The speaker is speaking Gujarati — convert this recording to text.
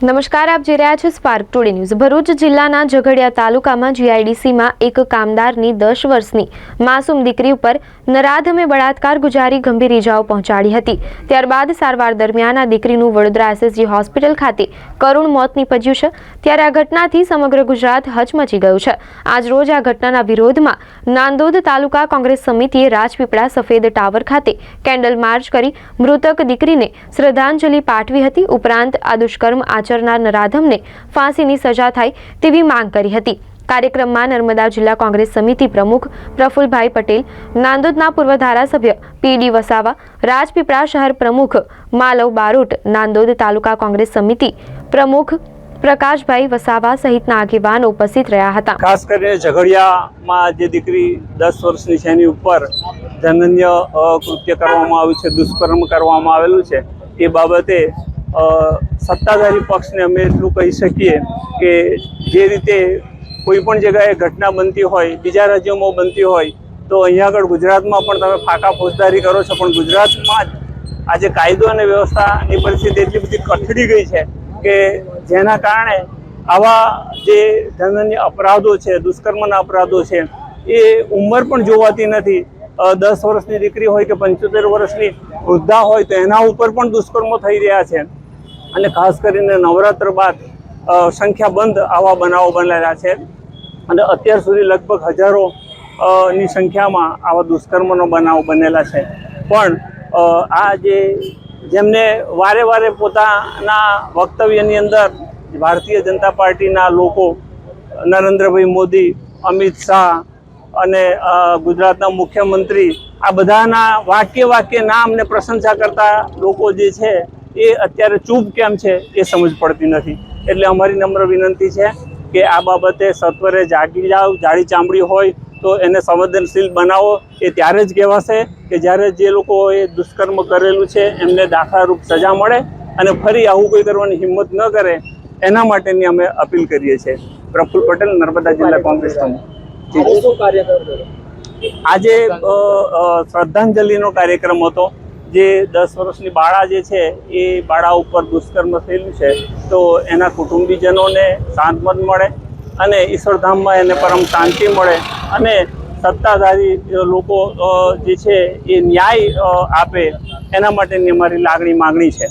નમસ્કાર, આપ જોઈ રહ્યા છો સ્પાર્ક ટુડે ન્યૂઝ ભરૂચ જિલ્લાના ઝઘડિયા તાલુકામાં જીઆઈડીસીમાં એક કામદારની દસ વર્ષની માસૂમ દીકરી ઉપર નરાધમે બળાત્કાર ગુજારી ગંભીર ઇજાઓ પહોંચાડી હતી. ત્યારબાદ સારવાર દરમિયાન આ દીકરીનું વડોદરા એસએસજી હોસ્પિટલ ખાતે કરુણ મોત નીપજ્યું છે. ત્યારે આ ઘટનાથી સમગ્ર ગુજરાત હચમચી ગયું છે. આજરોજ આ ઘટનાના વિરોધમાં નાંદોદ તાલુકા કોંગ્રેસ સમિતિએ રાજપીપળા સફેદ ટાવર ખાતે કેન્ડલ માર્ચ કરી મૃતક દીકરીને શ્રદ્ધાંજલિ પાઠવી હતી. ઉપરાંત આ દુષ્કર્મ આચરનાર નરાધમને ફાંસીની સજા થાય તેવી માંગ કરી હતી. કાર્યક્રમમાં નર્મદા જિલ્લા કોંગ્રેસ સમિતિ પ્રમુખ પ્રફુલભાઈ પટેલ, નાંદોદના પૂર્વ ધારાસભ્ય પીડી વસાવા, રાજપીપળા શહેર પ્રમુખ માલવ બારોટ, નાંદોદ તાલુકા કોંગ્રેસ સમિતિ પ્રમુખ પ્રકાશભાઈ વસાવા સહિતના આગેવાન ઉપસ્થિત રહ્યા હતા. ખાસ કરીને ઝઘડિયામાં જે દીકરી દસ વર્ષની છે, એની ઉપર ધનન્ય કૃત્ય કરવામાં આવ્યું છે, દુષ્કર્મ કરવામાં આવેલું છે. એ બાબતે સત્તાધારી પક્ષને અમે એટલું કહી શકીએ કે જે રીતે કોઈ પણ જગ્યાએ ઘટના બનતી હોય, બીજા રાજ્યોમાં બનતી હોય, તો અહીંયા આગળ ગુજરાતમાં પણ તમે ફાંકા ફોજદારી કરો છો. પણ ગુજરાતમાં જ આજે કાયદો અને વ્યવસ્થાની પરિસ્થિતિ એટલી બધી કથળી ગઈ છે કે જેના કારણે આવા જે ધનન્ય અપરાધો છે, દુષ્કર્મના અપરાધો છે, એ ઉંમર પણ જોવાતી નથી. દસ વર્ષની દીકરી હોય કે પંચોતેર વર્ષની વૃદ્ધા હોય તો એના ઉપર પણ દુષ્કર્મો થઈ રહ્યા છે. અને ખાસ કરીને નવરાત્ર બાદ સંખ્યાબંધ આવા બનાવો બનેલા છે. અને અત્યાર સુધી લગભગ હજારો ની સંખ્યામાં આવા દુષ્કર્મનો બનાવ બનેલા છે. પણ આ જે જેમને વારે વારે પોતાના વક્તવ્યની અંદર ભારતીય જનતા પાર્ટીના લોકો નરેન્દ્રભાઈ મોદી, અમિત શાહ અને ગુજરાતના મુખ્યમંત્રી આ બધાના વાક્ય વાક્ય નામ ને પ્રશંસા કરતા લોકો જે છે એ અત્યારે ચૂપ કેમ છે એ સમજ પડતી નથી. એટલે અમારી નમ્ર વિનંતી છે કે આ બાબતે સત્વરે જાગી જાઓ જાડી ચામડી હોય તો એને સંવેદનશીલ બનાવો. એ ત્યારે જ કહેવાશે કે જ્યારે જે લોકોએ દુષ્કર્મ કરેલું છે એમને દાખલારૂપ સજા મળે અને ફરી આવું કોઈ કરવાની હિંમત ન કરે એના માટેની અમે અપીલ કરીએ છીએ. પ્રફુલ પટેલ નર્મદા જિલ્લા કોંગ્રેસ પ્રમુખ આજે શ્રદ્ધાંજલિનો કાર્યક્રમ હતો. જે દસ વર્ષની બાળા જે છે, એ બાળા ઉપર દુષ્કર્મ થયેલું છે, તો એના કુટુંબીજનોને સાંત્વન મળે અને ઈશ્વરધામમાં એને પરમ શાંતિ મળે અને સત્તાધારી લોકો જે છે, એ ન્યાય આપે. એના માટેની અમારી લાગણી માગણી છે.